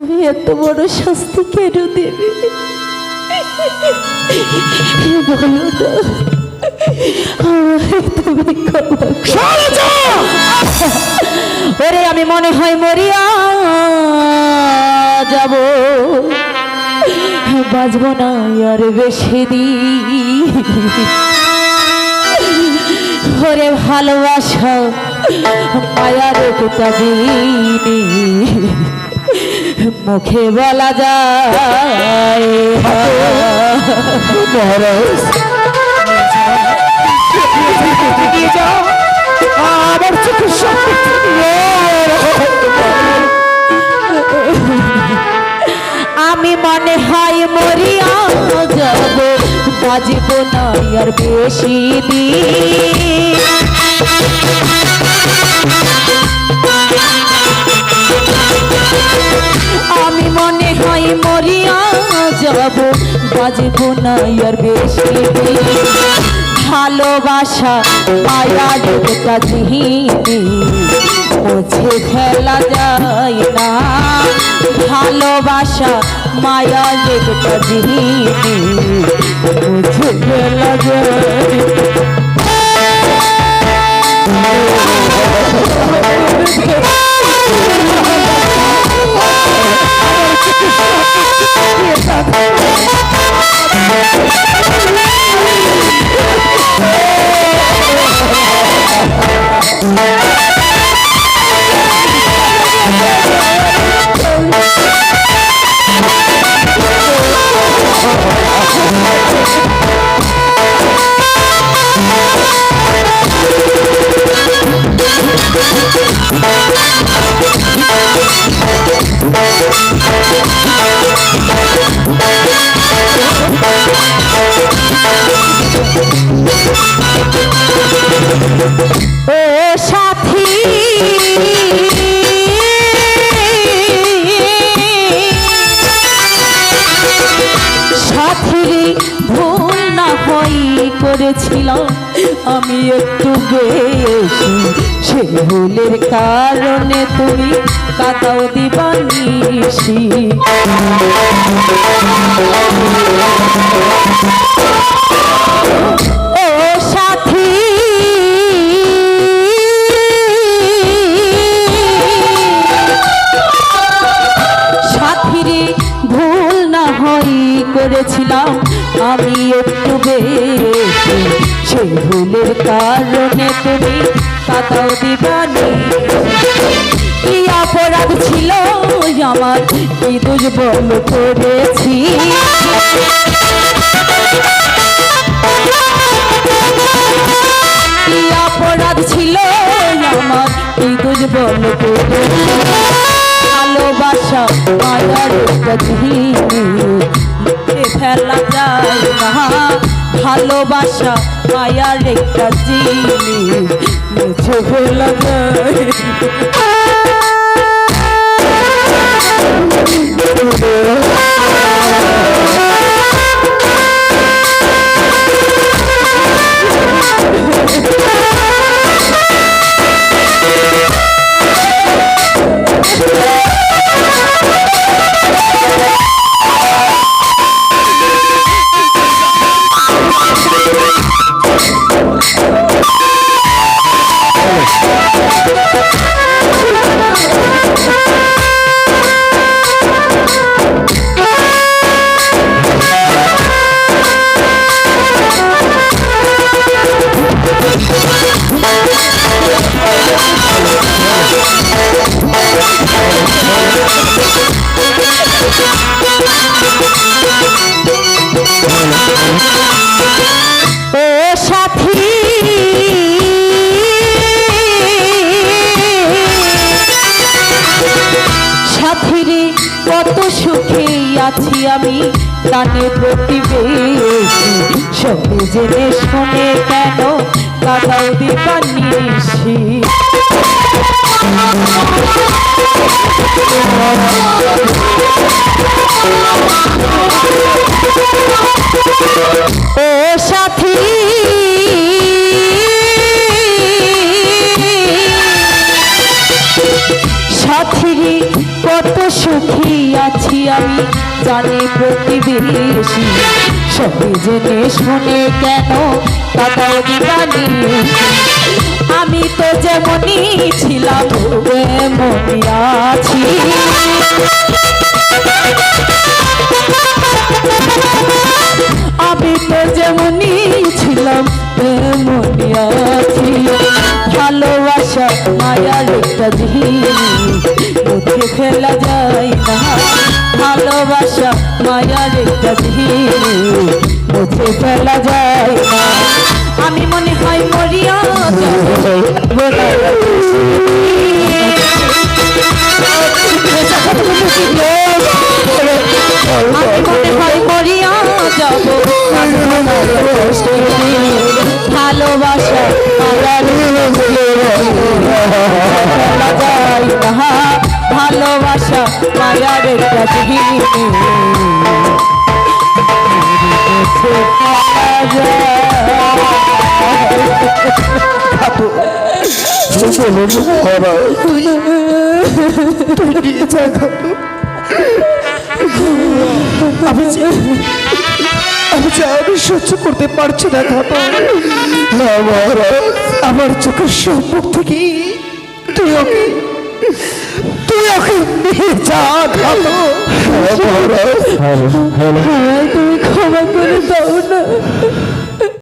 তুমি এত বড় শাস্তি কেন দেবে? বলো না তুমি ওরে আমি মনে হয় মরিয়া যাব। বাজব না আর বেশি দিন। ওরে ভালোবাসা মায়ার তবিনি মুখে বলা যায়। আমার চিকিৎসা আমি মনে হয় মরিয়া যাব বাজব না আর বেশি দিন। আমি মনে হয় মরিয়া যাব, বাজব না আর বেশি ভালোবাসা মায়া একটা জিহিনি, মুছে ফেলা যায় না। ভালোবাসা মায়া একটা জিহিনি, মুছে ফেলা যায় ও সাথী সাথী ভুল না হই করেছিলাম। আমি একটু বেশি সে ভুলের কারণে তুমি কাদাও দিবানিসি করেছিলাম, আমি একটু বেশি। সেই ভুলের কারণে তুমি কাদাও দিবানি। কি অপরাধ ছিল আমার? কি দুর্বল করেছি? কি অপরাধ ছিল আমার? এই দুর্বল করে ভালোবাসা মায়ার গতি ফেলা যায় না। ভালোবাসা মায়ার একটা জিনিস। যায়। ও আমি কানে প্রতিবেশী। সবে জেনে শুনে কেন কাদাও দিবানিসি ও সাথী কত সুখী আছি আমি। জানি প্রতিবেশী, সবে জেনে শুনে কেন তাকাও আমি তো যেমনই ছিলাম তেমনই আছি। আমি তো যেমনই ছিলাম, তেমনই আছি। ভালোবাসা, মায়ার একটা মুখে ফেলা যায় না। ভালোবাসা মায়ার একটা মুখে ফেলা যায় না। আমি মনে হয় মরিয়া ভালোবাসা ভালোবাসা মায়ার জিনিস আমি আমি আমি সহ্য করতে পারছি না খাপা আমার চোখের সম্মুখ থেকে তুই ওকে তুই এখন নিয়ে যা ভালো আমায় তুমি ক্ষমা করে দাও না।